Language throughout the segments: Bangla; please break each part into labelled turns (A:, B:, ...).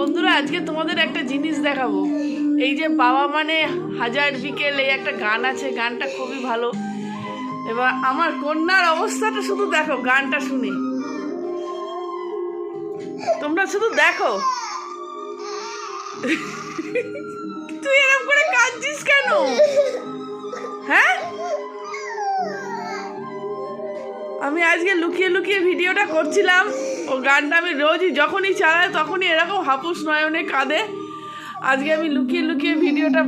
A: বন্ধুরা, আজকে তোমাদের একটা জিনিস দেখাবো। এই যে বাবা মানে হাজার বিকেল, এই একটা গান আছে, গানটা খুবই ভালো। এবার আমার কন্যার অবস্থাটা শুধু দেখো, গানটা শুনে। তোমরা শুধু দেখো। তুই এরকম করে কাঁদছিস কেন? হ্যাঁ? আমি আজকে লুকিয়ে লুকিয়ে ভিডিওটা করছিলাম। ও গানটা আমি রোজই যখনই চালাই তখনই এরকম হাপুস নয়নে কাঁদে। আজকে আমি লুকিয়ে লুকিয়ে ভিডিওটা,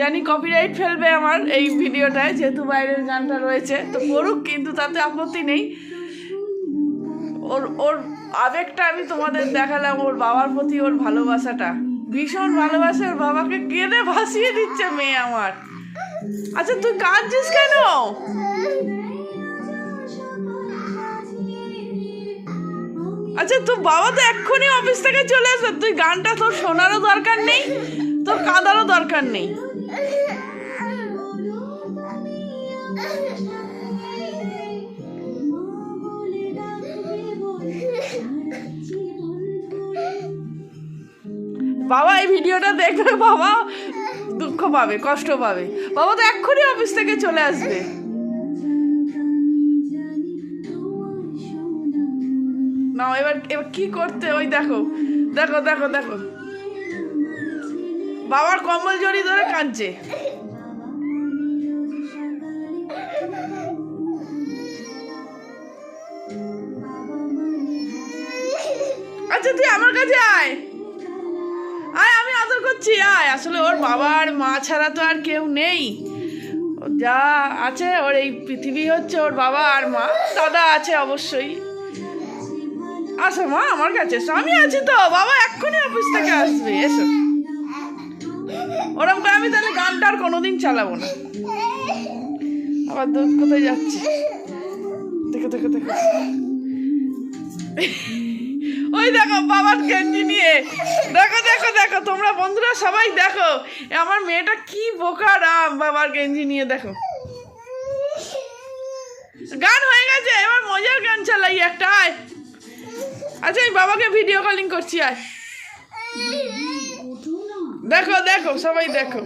A: জানি কপিরাইট ফেলবে আমার এই ভিডিওটায়, যেহেতু বাইরের গানটা রয়েছে। তো করুক কিন্তু তাতে আপত্তি নেই। ওর ওর আবেগটা আমি তোমাদের দেখালাম, ওর বাবার প্রতি ওর ভালোবাসাটা। ভীষণ ভালোবাসে, ওর বাবাকে কেঁদে ভাসিয়ে দিচ্ছে মেয়ে আমার। আচ্ছা তুই কাঁদছিস কেন? আচ্ছা তোর বাবা তো এক্ষুনি অফিস থেকে চলে আসবে। তুই গানটা তোর শোনারও দরকার নেই, তোর কাঁদারও দরকার নেই। বাবা, এই ভিডিওটা দেখবে বাবা দুঃখ পাবে, কষ্ট পাবে। বাবা তো এক্ষুনি অফিস থেকে চলে আসবে। না এবার এবার কি করতে? ওই দেখো দেখো দেখো দেখো। বাবার কম্বল জড়ি ধরে কাঁদছে। আচ্ছা তুই আমার কাছে আয়। আয়, আমি আদর করছি, আয়। আসলে ওর বাবার মা ছাড়া তো আর কেউ নেই। যা আছে, ওর এই পৃথিবী হচ্ছে ওর বাবা আর মা। দাদা আছে অবশ্যই। আসো মা, আমার কাছে এসো। আমি আছি তো, বাবা এক্ষুনি অফিস থেকে আসবে, এসো। ওরকম করে আমি তাহলে গানটা আর কোনোদিন চালাবো না। আবার দুধ কোথায় যাচ্ছে? দেখো দেখো দেখো। ওই দেখো, বাবার গেঞ্জি নিয়ে। দেখো দেখো দেখো, তোমরা বন্ধুরা সবাই দেখো। আমার মেয়েটা কি বোকা রাম বাবার গেঞ্জি নিয়ে দেখো। গান হয়ে গেছে, এবার মজার গান চালাই একটা আচ্ছা আমি বাবাকে ভিডিও কলিং করছি আর দেখো দেখো সবাই দেখো।